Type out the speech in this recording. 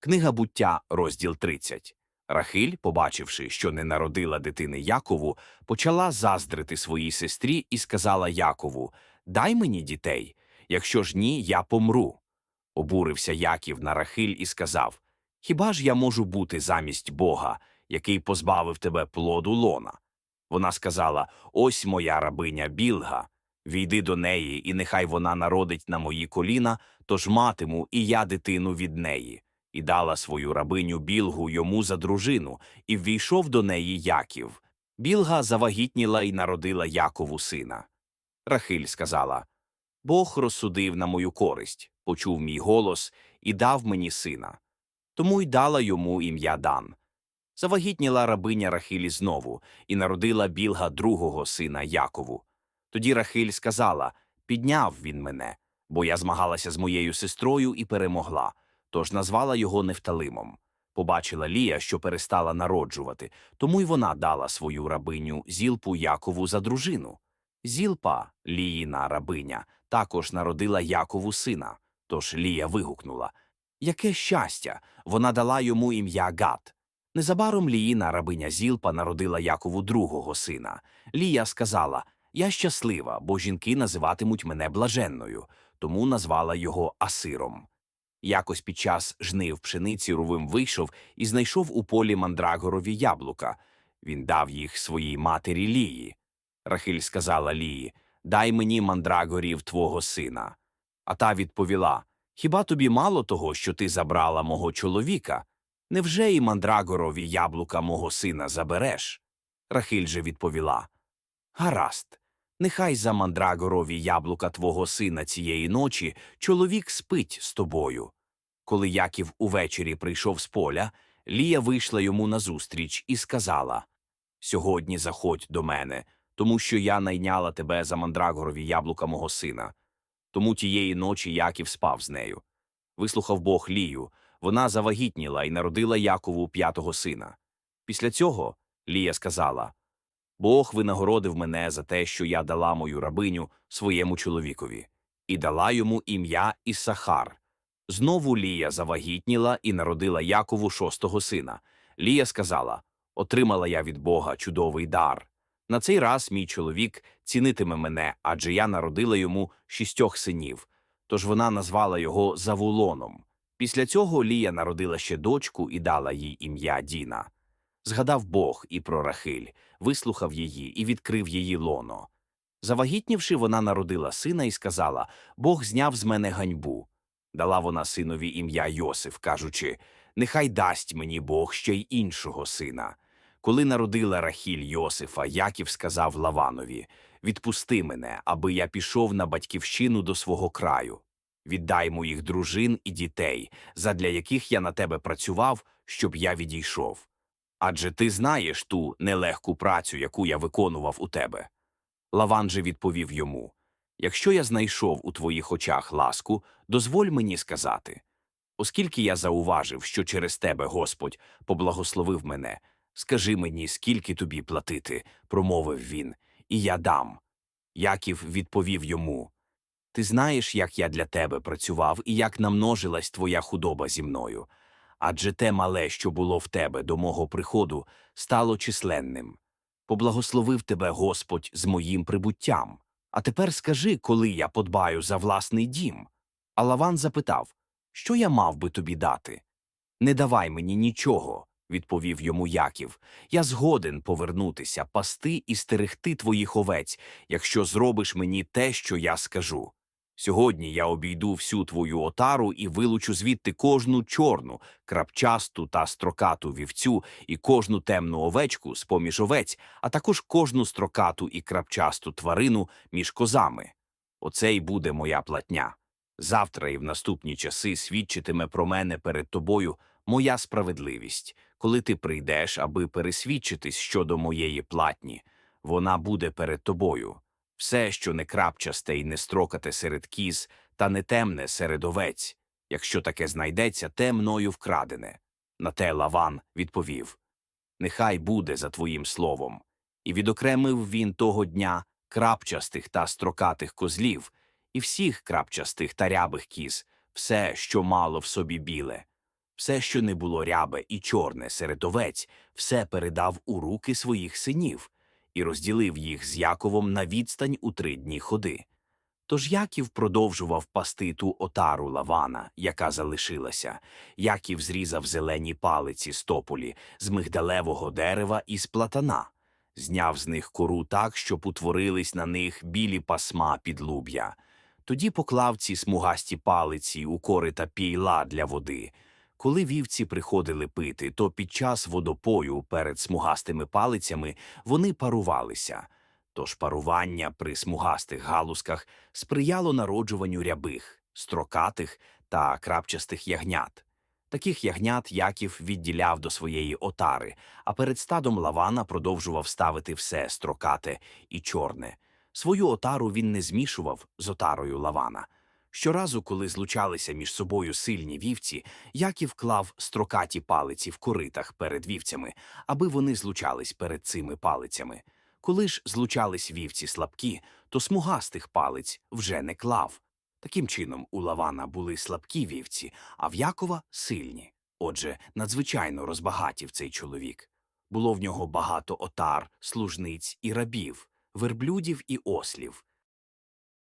Книга буття, розділ 30. Рахиль, побачивши, що не народила дитини Якову, почала заздрити своїй сестрі і сказала Якову Дай мені дітей, якщо ж ні, я помру. Обурився Яків на Рахиль і сказав Хіба ж я можу бути замість Бога, який позбавив тебе плоду лона? Вона сказала Ось моя рабиня Білга. Війди до неї, і нехай вона народить на мої коліна, тож матиму і я дитину від неї. І дала свою рабиню Білгу йому за дружину, і ввійшов до неї Яків. Білга завагітніла і народила Якову сина. Рахиль сказала Бог розсудив на мою користь, почув мій голос і дав мені сина. Тому й дала йому ім'я Дан. Завагітніла рабиня Рахилі знову і народила Білга другого сина Якову. Тоді Рахиль сказала Підняв він мене, бо я змагалася з моєю сестрою і перемогла, тож назвала його Нефталимом. Побачила Лія, що перестала народжувати, тому й вона дала свою рабиню Зілпу Якову за дружину. Зілпа, Ліїна рабиня, також народила Якову сина. Тож Лія вигукнула Яке щастя! Вона дала йому ім'я Гад. Незабаром Ліїна рабиня Зілпа народила Якову другого сина. Лія сказала Я щаслива, бо жінки називатимуть мене блаженною, тому назвала його Асиром. Якось під час жнив пшениці Рувим вийшов і знайшов у полі мандрагорові яблука. Він дав їх своїй матері Лії. Рахиль сказала Лії Дай мені мандрагорів твого сина. А та відповіла Хіба тобі мало того, що ти забрала мого чоловіка? Невже і мандрагорові яблука мого сина забереш? Рахиль же відповіла Гаразд, нехай за мандрагорові яблука твого сина цієї ночі чоловік спить з тобою. Коли Яків увечері прийшов з поля, Лія вийшла йому назустріч і сказала Сьогодні заходь до мене, тому що я найняла тебе за мандрагорові яблука мого сина. Тому тієї ночі Яків спав з нею. Вислухав Бог Лію, вона завагітніла і народила Якову п'ятого сина. Після цього Лія сказала Бог винагородив мене за те, що я дала мою рабиню своєму чоловікові, і дала йому ім'я Іссахар. Знову Лія завагітніла і народила Якову шостого сина. Лія сказала Отримала я від Бога чудовий дар. На цей раз мій чоловік цінитиме мене, адже я народила йому шістьох синів. Тож вона назвала його Завулоном. Після цього Лія народила ще дочку і дала їй ім'я Діна. Згадав Бог і про Рахиль, вислухав її і відкрив її лоно. Завагітнівши, вона народила сина і сказала Бог зняв з мене ганьбу. Дала вона синові ім'я Йосиф, кажучи Нехай дасть мені Бог ще й іншого сина. Коли народила Рахіль Йосифа, Яків сказав Лаванові Відпусти мене, аби я пішов на батьківщину до свого краю. Віддай моїх дружин і дітей, задля яких я на тебе працював, щоб я відійшов. Адже ти знаєш ту нелегку працю, яку я виконував у тебе. Лаван же відповів йому Якщо я знайшов у твоїх очах ласку, дозволь мені сказати. Оскільки я зауважив, що через тебе Господь поблагословив мене, скажи мені, скільки тобі платити, промовив він, і я дам. Яків відповів йому Ти знаєш, як я для тебе працював і як намножилась твоя худоба зі мною. Адже те мале, що було в тебе до мого приходу, стало численним. Поблагословив тебе Господь з моїм прибуттям. А тепер скажи, коли я подбаю за власний дім. А Лаван запитав Що я мав би тобі дати? Не давай мені нічого, відповів йому Яків. Я згоден повернутися, пасти і стерегти твоїх овець, якщо зробиш мені те, що я скажу. Сьогодні я обійду всю твою отару і вилучу звідти кожну чорну, крапчасту та строкату вівцю і кожну темну овечку з поміж овець, а також кожну строкату і крапчасту тварину між козами. Оце й буде моя платня. Завтра і в наступні часи свідчитиме про мене перед тобою моя справедливість, коли ти прийдеш, аби пересвідчитись щодо моєї платні. Вона буде перед тобою. Все, що не крапчасте і не строкате серед кіз, та не темне серед овець. Якщо таке знайдеться, те мною вкрадене. На те Лаван відповів Нехай буде за твоїм словом. І відокремив він того дня крапчастих та строкатих козлів, і всіх крапчастих та рябих кіз, все, що мало в собі біле. Все, що не було рябе і чорне серед овець, все передав у руки своїх синів і розділив їх з Яковом на відстань у три дні ходи. Тож Яків продовжував пасти ту отару Лавана, яка залишилася. Яків зрізав зелені палиці з тополі, з мигдалевого дерева і з платана, зняв з них кору так, щоб утворились на них білі пасма підлуб'я. Тоді поклав ці смугасті палиці у корита пійла для води. Коли вівці приходили пити, то під час водопою перед смугастими палицями вони парувалися. Тож парування при смугастих галузках сприяло народжуванню рябих, строкатих та крапчастих ягнят. Таких ягнят Яків відділяв до своєї отари, а перед стадом лавана продовжував ставити все строкате і чорне. Свою отару він не змішував з отарою лавана. Щоразу, коли злучалися між собою сильні вівці, Яків клав строкаті палиці в коритах перед вівцями, аби вони злучались перед цими палицями. Коли ж злучались вівці слабкі, то смугастих палиць вже не клав. Таким чином, у Лавана були слабкі вівці, а в Якова сильні. Отже, надзвичайно розбагатів цей чоловік. Було в нього багато отар, служниць і рабів, верблюдів і ослів.